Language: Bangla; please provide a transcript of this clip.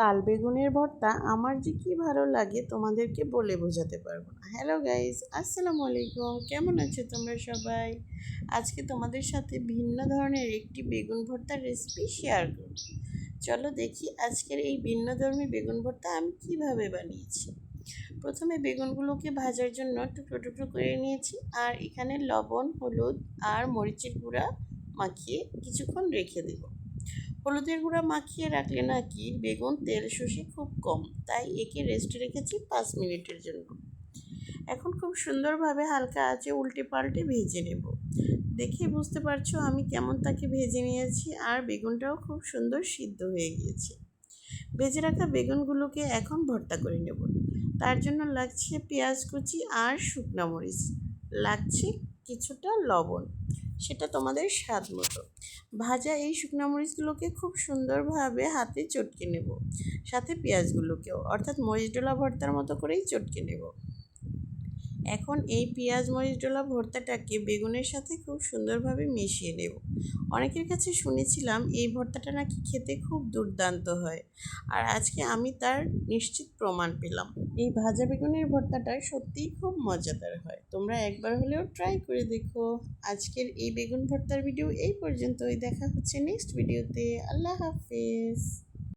তাল বেগুনের ভর্তা আমার যে কি ভালো লাগে তোমাদেরকে বলে বোঝাতে পারব না। হ্যালো গাইস আসসালামু আলাইকুম। কেমন আছো তোমরা সবাই? আজকে তোমাদের সাথে ভিন্ন ধরনের একটি বেগুন ভর্তার রেসিপি শেয়ার করব। চলো দেখি আজকের এই ভিন্ন ধর্মী বেগুন ভর্তা আমি কীভাবে বানিয়েছি। প্রথমে বেগুনগুলোকে ভাজার জন্য টুকরো টুকরো করে নিয়েছি আর এখানে লবণ, হলুদ আর মরিচের গুঁড়া মাখিয়ে কিছুক্ষণ রেখে দেবো। হলুদের গুঁড়া মাখিয়ে রাখলে নাকি বেগুন, তেল শোষে খুব কম। তাই একে রেস্টে রেখেছি পাঁচ মিনিটের জন্য। এখন খুব সুন্দরভাবে হালকা আঁচে উল্টে পাল্টে ভেজে নেব। দেখে বুঝতে পারছ আমি কেমন তাকে ভেজে নিয়েছি আর বেগুনটাও খুব সুন্দর সিদ্ধ হয়ে গিয়েছে। ভেজে রাখা বেগুনগুলোকে এখন ভর্তা করে নেব। তার জন্য লাগছে পেঁয়াজ কুচি আর শুকনো মরিচ। লাগছে কিছুটা লবণ। সেটা তোমাদের স্বাদ মতো। ভাজা এই শুকনো মরিচগুলোকে খুব সুন্দরভাবে হাতে চটকে নেব। সাথে পেঁয়াজগুলোকেও, অর্থাৎ মরিচ ডোলা ভর্তার মতো করেই চটকে নেব। এখন এই পেঁয়াজ মরিচ ডোলা ভর্তাটাকে বেগুনের সাথে খুব সুন্দরভাবে মিশিয়ে নেব। অনেকের কাছে শুনেছিলাম এই ভর্তাটা নাকি খেতে খুব দুর্দান্ত হয়। আর আজকে আমি তার নিশ্চিত প্রমাণ পেলাম। এই ভাজা বেগুনের ভর্তাটা সত্যিই খুব মজাদার হয়। তোমরা একবার হলেও ট্রাই করে দেখো। আজকের এই বেগুন ভর্তার ভিডিও এই পর্যন্তই। দেখা হচ্ছে নেক্সট ভিডিওতে আল্লাহ হাফেজ।